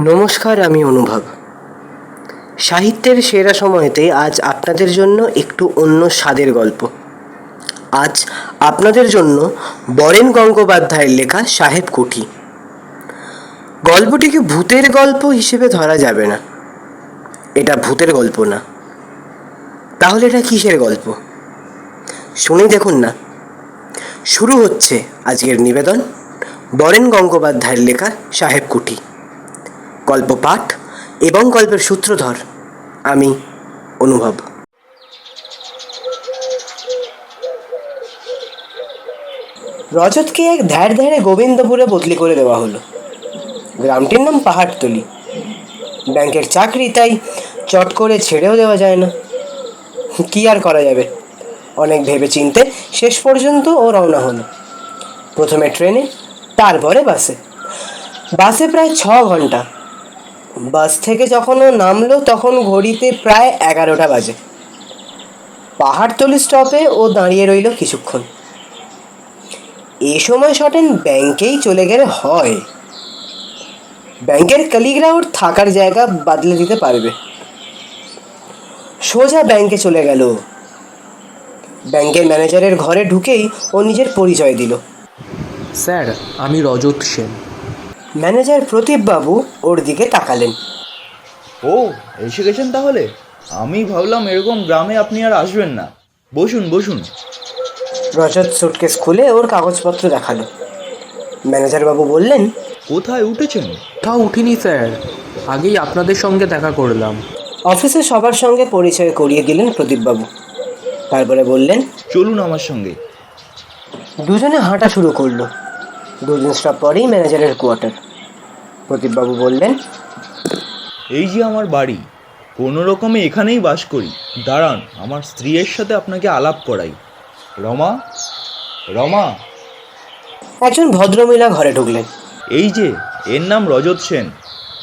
নমস্কার, আমি অনুভব। সাহিত্যের সেরা সময়তে আজ আপনাদের জন্য একটু অন্য স্বাদের গল্প। আজ আপনাদের জন্য বরেন গঙ্গোপাধ্যায়ের লেখা সাহেব কুঠি। গল্পটিকে ভূতের গল্প হিসেবে ধরা যাবে না। এটা ভূতের গল্প না। তাহলে এটা কিসের গল্প? শুনেই দেখুন না। শুরু হচ্ছে আজকের নিবেদন বরেন গঙ্গোপাধ্যায়ের লেখা সাহেব কুঠি। গল্প পাঠ এবং গল্পের সূত্রধর, আমি অনুভব। রজতকে এক ধ্যার ধ্যারে গোবিন্দপুরে বদলি করে দেওয়া হলো। গ্রামটির নাম পাহাড়তলি। ব্যাংকের চাকরি তাই চট করে ছেড়েও দেওয়া যায় না। কি আর করা যাবে? অনেক ভেবে চিনতে শেষ পর্যন্ত ও রওনা হলো। প্রথমে ট্রেনে, তারপরে বাসে। বাসে প্রায় ছ ঘণ্টা বাস থেকে যখন ও নামলো, তখন ঘড়িতে প্রায় এগারোটা বাজে। পাহাড়তলি স্টপে ও দাঁড়িয়ে রইল কিছুক্ষণ। এ সময় শটেন ব্যাংকেই চলে গেলে হয়। ব্যাংকের কালিগরা ওর থাকার জায়গা বদলে দিতে পারবে। সোজা ব্যাংকে চলে গেল। ব্যাংকের ম্যানেজারের ঘরে ঢুকেই ও নিজের পরিচয় দিল। স্যার, আমি রজত সেন। ম্যানেজার প্রদীপবাবু ওর দিকে তাকালেন। ও এসে গেছেন তাহলে? আমি ভাবলাম এরকম গ্রামে আপনি আর আসবেন না। বসুন বসুন। রজত সুটকেস খুলে ওর কাগজপত্র দেখাল। ম্যানেজার বাবু বললেন কোথায় উঠেছেন? কোথাও উঠিনি স্যার। আগেই আপনাদের সঙ্গে দেখা করলাম। অফিসে সবার সঙ্গে পরিচয় করিয়ে দিলেন প্রদীপবাবু। তারপরে বললেন চলুন আমার সঙ্গে। দুজনে হাঁটা শুরু করল। দুদিন স্টপ পরেই ম্যানেজারের কোয়ার্টার। প্রদীপবাবু বললেন এই যে আমার বাড়ি কোনো রকমে এখানেই বাস করি। দাঁড়ান আমার স্ত্রীর সাথে আপনাকে আলাপ করাই। রমা রমা। একজন ভদ্রমহিলা ঘরে ঢুকলেন। এই যে এর নাম রজত সেন।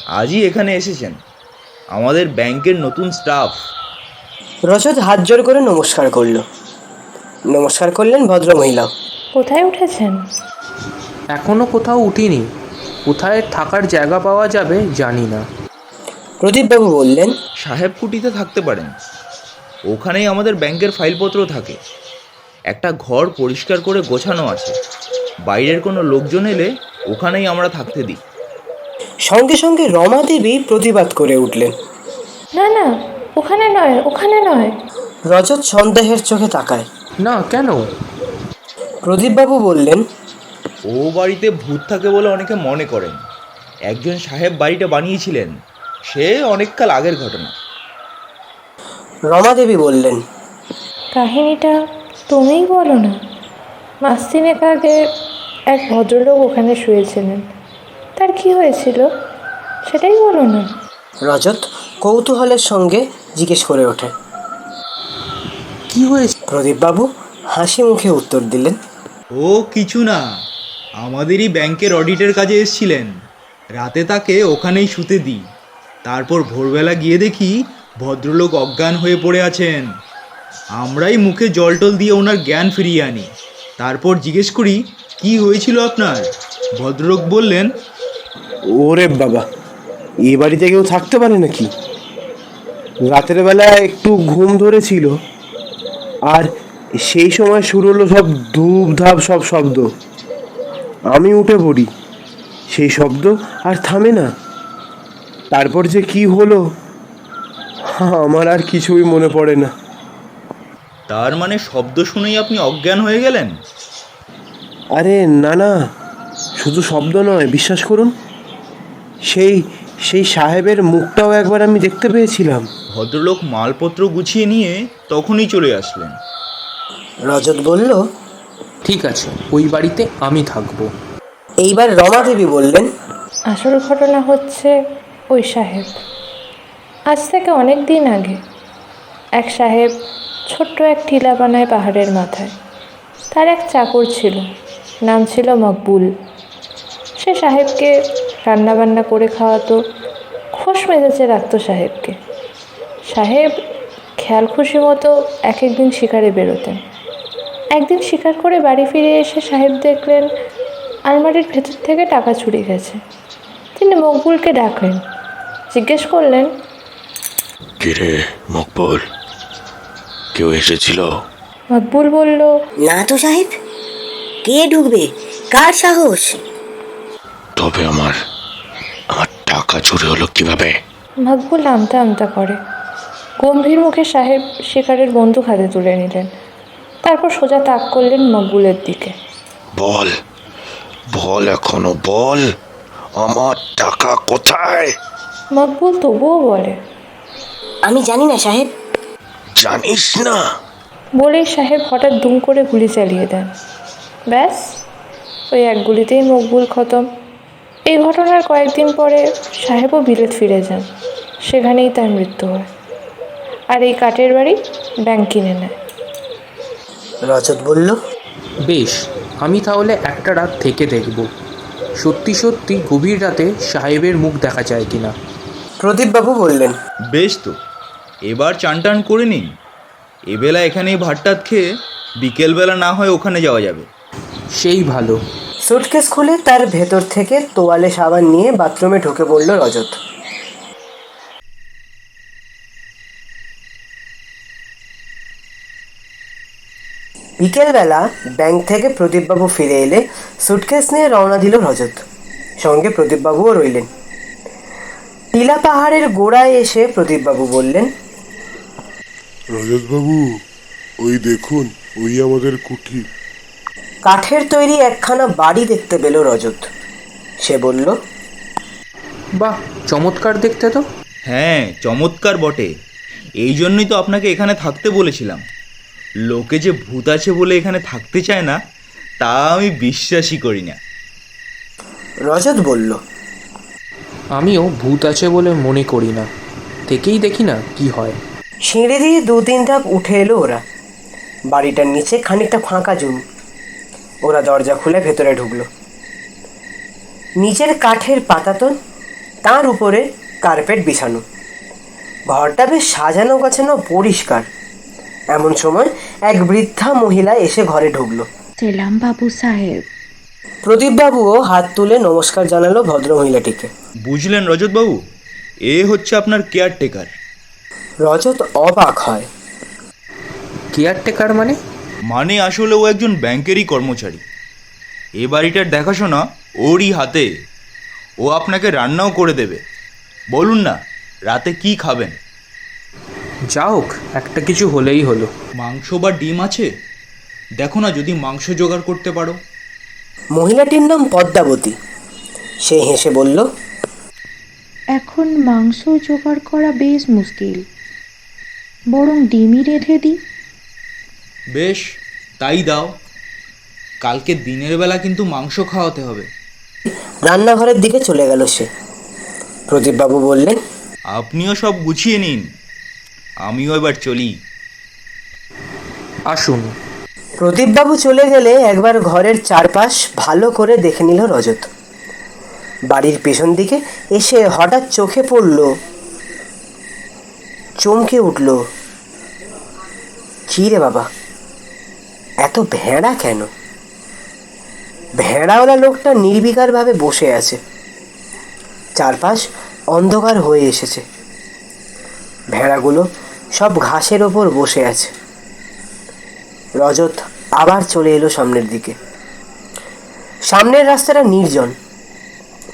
আজই এখানে এসেছেন। আমাদের ব্যাংকের নতুন স্টাফ। রজত হাত জোর করে নমস্কার করল। নমস্কার করলেন ভদ্রমহিলা কোথায় উঠেছেন? এখনও কোথাও উঠিনি। কোথায় থাকার জায়গা পাওয়া যাবে জানি না। প্রদীপবাবু বললেন সাহেব কুটিতে থাকতে পারেন। ওখানেই আমাদের ব্যাংকের ফাইলপত্র থাকে। একটা ঘর পরিষ্কার করে গোছানো আছে। বাইরের কোনো লোকজন এলে ওখানেই আমরা থাকতে দিই। সঙ্গে সঙ্গে রমা দেবী প্রতিবাদ করে উঠলেন। না না ওখানে নয় ওখানে নয়। রজত সন্দেহের চোখে তাকায়। না কেন? প্রদীপবাবু বললেন ও বাড়িতে ভূত থাকে বলে অনেকে মনে করেন। একজন সাহেব বাড়িটা বানিয়েছিলেন সে অনেককাল আগের ঘটনা। রমা দেবী বললেন কাহিনীটা তুমিই বলো না। মাস তিনেক আগে এক ভদ্রলোক ওখানে শুয়েছিলেন। তার কি হয়েছিল সেটাই বলো না। রজত কৌতূহলের সঙ্গে জিজ্ঞেস করে ওঠে। কি হয়েছে? প্রদীপবাবু হাসি মুখে উত্তর দিলেন ও কিছু না। আমাদেরই ব্যাংকের অডিটের কাজে এসছিলেন। রাতে তাকে ওখানেই শুতে দিই। তারপর ভোরবেলা গিয়ে দেখি ভদ্রলোক অজ্ঞান হয়ে পড়ে আছেন। আমরাই মুখে জল টল দিয়ে ওনার জ্ঞান ফিরিয়ে আনি। তারপর জিজ্ঞেস করি, কি হয়েছিল আপনার? ভদ্রলোক বললেন, ওরে বাবা, এ বাড়িতে কেউ থাকতে পারে নাকি? রাতের বেলা একটু ঘুম ধরেছিল, আর সেই সময় শুরু হলো সব ধূপ ধাপ সব শব্দ। আমি উঠে পড়ি। সেই শব্দ আর থামে না। তারপর যে কি হলো আমার আর কিছুই মনে পড়ে না। তার মানে শব্দ শুনেই আপনি অজ্ঞান হয়ে গেলেন? আরে না না শুধু শব্দ নয় বিশ্বাস করুন। সেই সেই সাহেবের মুখটাও একবার আমি দেখতে পেয়েছিলাম। ভদ্রলোক মালপত্র গুছিয়ে নিয়ে তখনই চলে আসলেন। রজত বলল ঠিক আছে ওই বাড়িতে আমি থাকব। এইবার রমা দেবী বললেন আসল ঘটনা হচ্ছে ওই সাহেব। আজ থেকে অনেক দিন আগে এক সাহেব ছোট্ট এক টিলা বানায় পাহাড়ের মাথায়। তার এক চাকর ছিল নাম ছিল মকবুল। সে সাহেবকে রান্নাবান্না করে খাওয়াতো খোশ মেজাজে রাখতো সাহেবকে। সাহেব খেয়াল খুশি মতো এক একদিন শিকারে বেরোতেন। একদিন শিকার করে বাড়ি ফিরে এসে সাহেব দেখলেন আলমারির ভেতর থেকে টাকা চুরি গেছে। তিনি মকবুলকে ডাকলেন জিজ্ঞেস করলেন কিরে মকবুল কেউ এসেছিল? মকবুল বলল না তো সাহেব কে ঢুকবে? কার সাহস? তবে আমার আমার টাকা চুরি হলো কীভাবে? মকবুল আমতা আমতা করে। গম্ভীর মুখে সাহেব শিকারের বন্দুক হাতে তুলে নিলেন। তারপর সোজা তাক করলেন মকবুলের দিকে। বল বল এখনও বল আমার টাকা কোথায়? মকবুল তবুও বলে আমি জানি না সাহেব। জানিস না? বলেই সাহেব হঠাৎ দুম করে গুলি চালিয়ে দেন। ব্যাস ওই এক গুলিতেই মকবুল খতম। এই ঘটনার কয়েকদিন পরে সাহেবও বিলেত ফিরে যান। সেখানেই তার মৃত্যু হয়। আর এই কাঠের বাড়ি ব্যাংক কিনে নেয়। রজত বলল বেশ আমি তাহলে একটা রাত থেকে দেখব। সত্যি সত্যি গভীর রাতে সাহেবের মুখ দেখা যায় কিনা? প্রদীপবাবু বললেন বেশ তো এবার চান টান করে নিন। এবেলা এখানেই ভাতটাত খেয়ে বিকেলবেলা না হয় ওখানে যাওয়া যাবে। সেই ভালো। সুটকেস খুলে তার ভেতর থেকে তোয়ালে সাবান নিয়ে বাথরুমে ঢুকে পড়ল রজত। বিকেলবেলা ব্যাংক থেকে প্রদীপবাবু ফিরে এলে সুটকেস নিয়ে রওনা দিল রজত। সঙ্গে প্রদীপবাবুও রইলেন। টিলা পাহাড়ের গোড়ায় এসে প্রদীপবাবু বললেন রজতবাবু ওই দেখুন ওই আমাদের কুঠি। কাঠের তৈরি একখানা বাড়ি দেখতে পেল রজত। সে বলল বাহ চমৎকার দেখতে তো। হ্যাঁ চমৎকার বটে। এই জন্যই তো আপনাকে এখানে থাকতে বলেছিলাম। লোকে যে ভূত আছে বলে এখানে থাকতে চায় না তা আমি বিশ্বাসই করি না। রজত বলল আমিও ভূত আছে বলে মনে করি না। থেকেই দেখি না কি হয়। সিঁড়ি দিয়ে দু তিন ধাপ উঠে এলো ওরা। বাড়িটার নিচে খানিকটা ফাঁকা জমি। ওরা দরজা খুলে ভেতরে ঢুকলো। নিচের কাঠের পাতাতন তার উপরে কার্পেট বিছানো। ঘরটা বেশ সাজানো গোছানো পরিষ্কার। এমন সময় এক বৃদ্ধা মহিলা এসে ঘরে ঢুকলো। সেলাম বাবু সাহেব। প্রদীপবাবুও হাত তুলে নমস্কার জানালো ভদ্র মহিলাটিকে বুঝলেন রজতবাবু? এ হচ্ছে আপনার কেয়ারটেকার। রজত অবাক হয়। কেয়ারটেকার মানে? মানে আসলে ও একজন ব্যাংকেরই কর্মচারী। এ বাড়িটার দেখাশোনা ওরই হাতে। ও আপনাকে রান্নাও করে দেবে। বলুন না রাতে কি খাবেন? যা হোক একটা কিছু হলেই হলো। মাংস বা ডিম আছে? দেখো না যদি মাংস জোগাড় করতে পারো। মহিলাটির নাম পদ্মাবতী। সে হেসে বলল এখন মাংস জোগাড় করা বেশ মুশকিল। বরং ডিমই রেঁধে দিই। বেশ তাই দাও। কালকে দিনের বেলা কিন্তু মাংস খাওয়াতে হবে। রান্নাঘরের দিকে চলে গেল সে। প্রদীপবাবু বললেন আপনিও সব গুছিয়ে নিন। আমিও এবার চলি। আসুন। প্রদীপবাবু চলে গেলে একবার ঘরের চারপাশ ভালো করে দেখে নিল রজত। বাড়ির পেছন দিকে এসে হঠাৎ চোখে পড়ল, চমকে উঠল। কী রে বাবা, এত ভেড়া কেন? ভেড়াওয়ালা লোকটা নির্বিকারভাবে বসে আছে। চারপাশ অন্ধকার হয়ে এসেছে। ভেড়াগুলো সব ঘাসের ওপর বসে আছে। রজত আবার চলে এলো সামনের দিকে। সামনের রাস্তাটা নির্জন।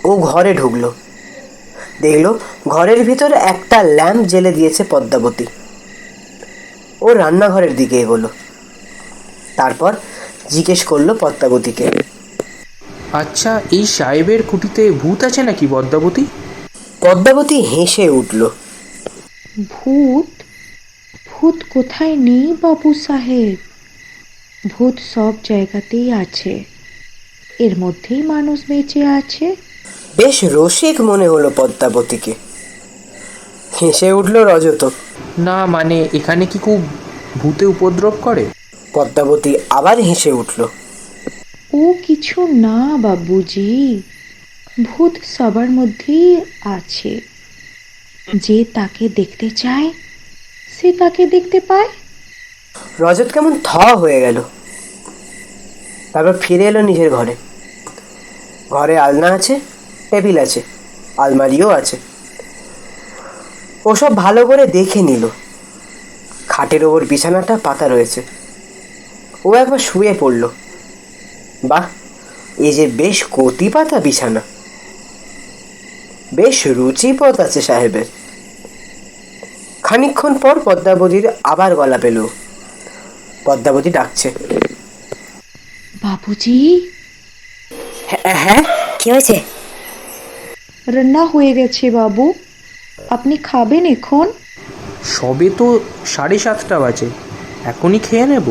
ও ঘরে ঢুকলো। দেখল ঘরের ভিতর একটা ল্যাম্প জেলে দিয়েছে পদ্মাবতী। ও রান্নাঘরের দিকে এগোলো। তারপর জিজ্ঞেস করল পদ্মাবতীকে। আচ্ছা এই সাহেবের কুটিতে ভূত আছে নাকি পদ্মাবতী? পদ্মাবতী হেসে উঠল। ভূত? ভূত কোথায় নেই বাবু সাহেব? ভূত সব জায়গাতেই আছে। এর মধ্যেই মানুষ বেঁচে আছে। বেশ রসিক মনে হলো পদ্মাবতীকে। হেসে উঠল রজত। না মানে এখানে কি খুব ভূতে উপদ্রব করে? পদ্মাবতী আবার হেসে উঠল। ও কিছু না বাবুজি। ভূত সবার মধ্যেই আছে। যে তাকে দেখতে চায় সে তাকে দেখতে পায়? রজত কেমন থ হয়ে গেল। তারপর ফিরে এলো নিজের ঘরে। ঘরে আলনা আছে, টেবিল আছে, আলমারিও আছে। ওসব ভালো করে দেখে নিল। খাটের ওপর বিছানাটা, পাতা রয়েছে। ও একবার শুয়ে পড়ল। বাহ এই যে বেশ কতি পাতা বিছানা। বেশ রুচিপথ আছে সাহেবের। খানিকক্ষণ পর পদ্মাবতীর আবার গলা পেল। পদ্মাবতী ডাকছে। বাবুজি? হ্যাঁ হ্যাঁ? কি হয়েছে? রান্না হয়ে গেছে বাবু। আপনি খাবেন এখন? সবে তো সাড়ে সাতটা বাজে। এখনই খেয়ে নেব।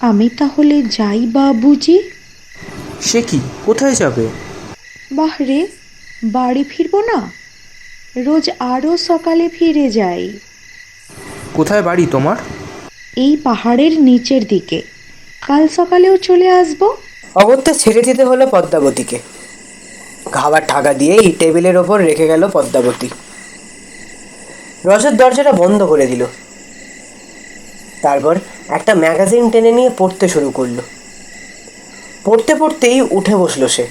আমি তাহলে যাই বাবুজি। সে কি? কোথায় যাবে? বাহরে বাড়ি ফিরবো না? রোজ আরও সকালে ফিরে যাই। কোথায় বাড়ি তোমার? এই পাহাড়ের নিচের দিকে। কাল সকালেও চলে আসব। অগত্যা ছেড়ে দিতে হলো পদ্মাবতীকে। খাবার ঠাকা দিয়েই টেবিলের ওপর রেখে গেল পদ্মাবতী। রসের দরজাটা বন্ধ করে দিল। তারপর একটা ম্যাগাজিন টেনে নিয়ে পড়তে শুরু করল। পড়তে পড়তেই উঠে বসল সে।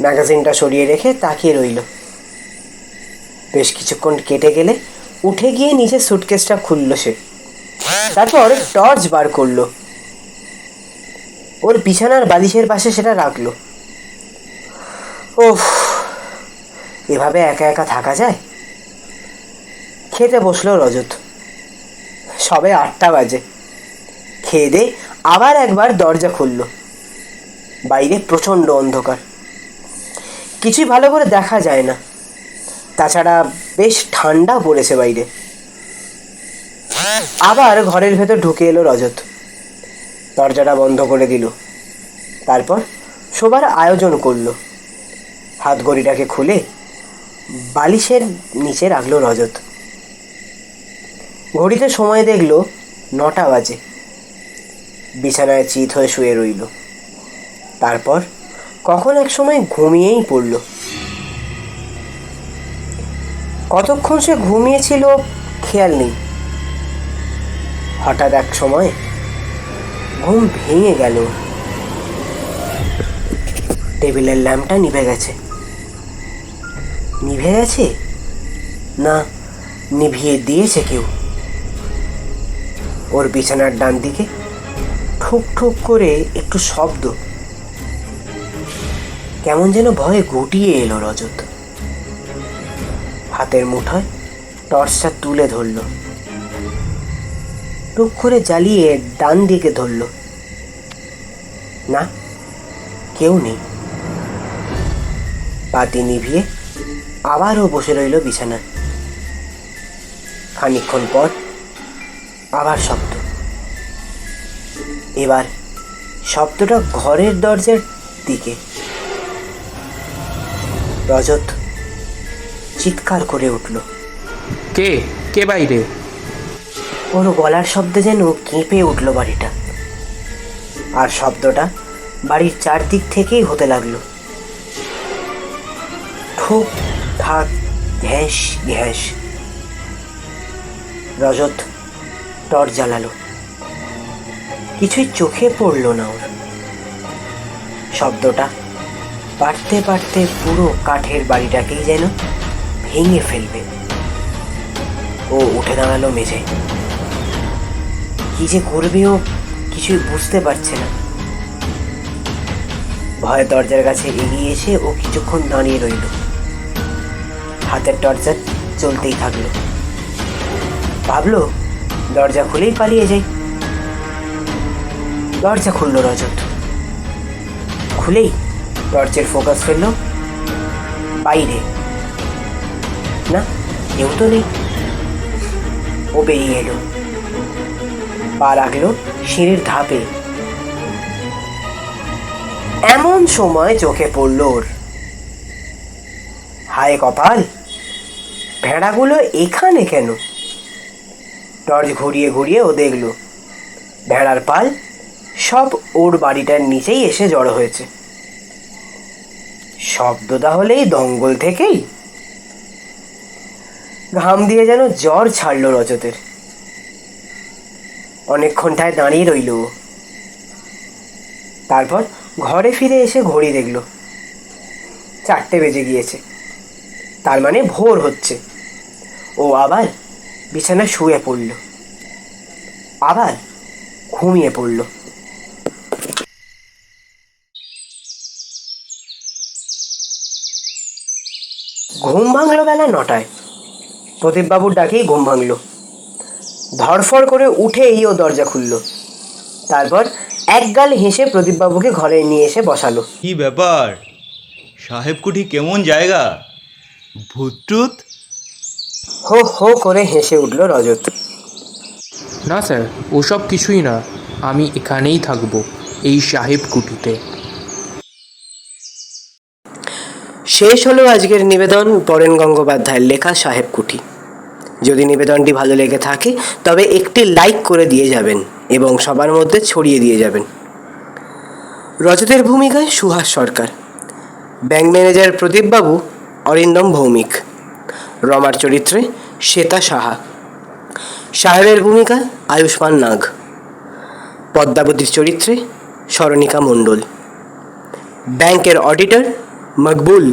ম্যাগাজিনটা সরিয়ে রেখে তাকিয়ে রইল। বেশ কিছুক্ষণ কেটে গেলে উঠে গিয়ে নিজের সুটকেসটা খুললো সে। তারপর টর্চ বার করল। ওর বিছানার বালিশের পাশে সেটা রাখল। ওফ এভাবে একা একা থাকা যায়? খেতে বসল রজত। সবে আটটা বাজে। খেয়ে দে আবার একবার দরজা খুললো। বাইরে প্রচণ্ড অন্ধকার। কিছুই ভালো করে দেখা যায় না। তাছাড়া বেশ ঠান্ডা পড়েছে বাইরে। আবার ঘরের ভেতর ঢুকে এলো রজত। দরজাটা বন্ধ করে দিল। তারপর শোবার আয়োজন করল। হাত ঘড়িটাকে খুলে বালিশের নিচে রাখল রজত। ঘড়িতে সময় দেখল নটা বাজে। বিছানায় চিত হয়ে শুয়ে রইল। তারপর কখন এক সময় ঘুমিয়েই পড়ল। কতক্ষণ সে ঘুমিয়েছিল খেয়াল নেই। হঠাৎ এক সময় ঘুম ভেঙে গেল। টেবিলের ল্যাম্পটা নিভে গেছে। নিভে গেছে? না, নিভিয়ে দিয়েছে কেউ। ওর বিছানার ডান দিকে ঠুক ঠুক করে একটু শব্দ। কেমন যেন ভয়ে গুটিয়ে এলো রজত। হাতের মুঠোয় টর্চটা তুলে ধরলো। টুক করে জ্বালিয়ে ডান দিকে ধরল। না, কেউ নেই। বাতি নিভিয়ে আবারও বসে রইল বিছানায়। খানিকক্ষণ পর আবার শব্দ। এবার শব্দটা ঘরের দরজার দিকে। রজত চিৎকার করে উঠল। কে? কে বাইরে? ওর গলার শব্দে যেন কেঁপে উঠল বাড়িটা। আর শব্দটা বাড়ির চারদিক থেকেই হতে লাগল। ঠুক ঠাক ঘ্যাস ঘ্যাস। রজত টর্চ জ্বালালো। কিছুই চোখে পড়ল না ওর। শব্দটা বাড়তে বাড়তে পুরো কাঠের বাড়িটাকেই যেন ভেঙে ফেলবে। ও উঠে দাঁড়াল মেঝে। কি যে করবে ও কিছুই বুঝতে পারছে না। ভয়ে দরজার কাছে এগিয়ে এসে ও কিছুক্ষণ দাঁড়িয়ে রইল। হাতের টর্চার চলতেই থাকল। ভাবলো, দরজা খুলেই পালিয়ে যাই। দরজা খুললো রজত। খুলেই টর্চের ফোকাস ফেলল। বাইরে না কেউ তো নেই ও বেরিয়ে এলো পা রাখল সিঁড়ির ধাপে এমন সময় চোখে পড়ল ওর হায় কপাল ভেড়াগুলো এখানে কেন টর্চ ঘুরিয়ে ঘুরিয়ে ও দেখল ভেড়ার পাল সব ওর বাড়িটার নিচেই এসে জড়ো হয়েছে শব্দ তাহলেই দঙ্গল থেকেই ঘাম দিয়ে যেন জ্বর ছাড়লো রজতের। অনেকক্ষণটায় দাঁড়িয়ে রইল। তারপর ঘরে ফিরে এসে ঘড়ি দেখল। চারটে বেজে গিয়েছে। তার মানে ভোর হচ্ছে। ও আবার বিছানায় শুয়ে পড়ল। আবার ঘুমিয়ে পড়ল। ঘুম ভাঙলো বেলা নটায়। প্রদীপবাবুর ডাকেই ঘুম ভাঙলো। ধরফর করে উঠেই ও দরজা খুলল। তারপর একগাল হেসে প্রদীপবাবুকে ঘরে নিয়ে এসে বসালো। কি ব্যাপার? সাহেবকুঠি কেমন জায়গা? ভূতটুত? হো হো করে হেসে উঠল রজত। না স্যার ওসব কিছুই না। আমি এখানেই থাকব এই সাহেব কুটিতে শেষ হলো আজকের নিবেদন পরেন গঙ্গোপাধ্যায়ের লেখা সাহেব কুঠি। যদি নিবেদনটি ভালো লেগে থাকে, তবে একটি লাইক করে দিয়ে যাবেন এবং সবার মধ্যে ছড়িয়ে দিয়ে যাবেন। রজতের ভূমিকায় সুহাস সরকার। ব্যাংক ম্যানেজার প্রদীপবাবু, অরিন্দম ভৌমিক। রমার চরিত্রে শ্বেতা সাহা। সাহেবের ভূমিকায় আয়ুষ্মান নাগ। পদ্মাবতীর চরিত্রে স্মরণিকা মণ্ডল। ব্যাংকের অডিটর মকবুল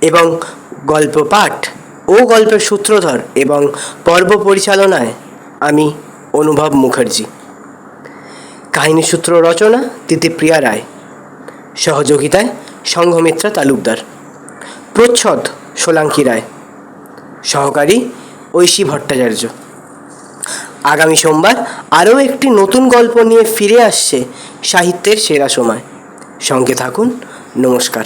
এবং গল্প পাঠ ও গল্পের সূত্রধর এবং পর্ব পরিচালনায় আমি অনুভব মুখার্জি। কাহিনী সূত্র রচনা তিতিপ্রিয়া রায়। সহযোগিতায় সংঘমিত্রা তালুকদার। প্রচ্ছদ সোলাঙ্কি রায়। সহকারী ঐশী ভট্টাচার্য। আগামী সোমবার আরও একটি নতুন গল্প নিয়ে ফিরে আসছে সাহিত্যের সেরা সময়। সঙ্গে থাকুন, নমস্কার।